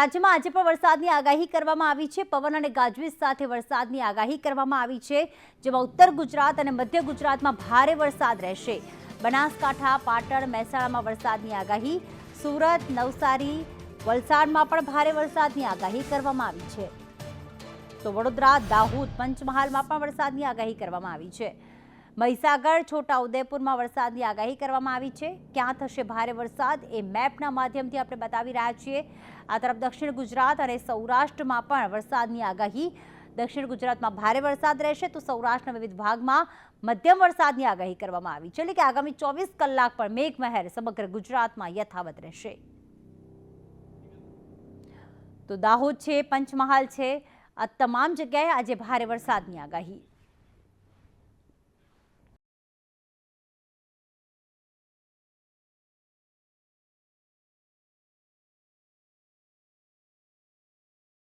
રાજ્યમાં આજે પણ વરસાદની આગાહી કરવામાં આવી છે. પવન અને ગાજવીજ સાથે વરસાદની આગાહી કરવામાં આવી છે. જેમાં ઉત્તર ગુજરાત અને મધ્ય ગુજરાતમાં ભારે વરસાદ રહેશે. બનાસકાંઠા, પાટણ, મહેસાણામાં વરસાદની આગાહી. સુરત, નવસારી, વલસાડમાં પણ ભારે વરસાદની આગાહી કરવામાં આવી છે. તો વડોદરા, દાહોદ પંચમહાલમાં પણ વરસાદની આગાહી કરવામાં આવી છે. મહીસાગર, છોટાઉદેપુરમાં વરસાદની આગાહી કરવામાં આવી છે. ક્યાં થશે ભારે વરસાદ એ મેપના માધ્યમથી આપણે બતાવી રહ્યા છીએ. આ તરફ દક્ષિણ ગુજરાત અને સૌરાષ્ટ્રમાં પણ વરસાદની આગાહી. દક્ષિણ ગુજરાતમાં ભારે વરસાદ રહેશે તો સૌરાષ્ટ્રના વિવિધ ભાગમાં મધ્યમ વરસાદની આગાહી કરવામાં આવી. છે એટલે કે આગામી ચોવીસ કલાક પણ મેઘમહેર સમગ્ર ગુજરાતમાં યથાવત રહેશે. તો દાહોદ છે, પંચમહાલ છે. આ તમામ જગ્યાએ આજે ભારે વરસાદની આગાહી.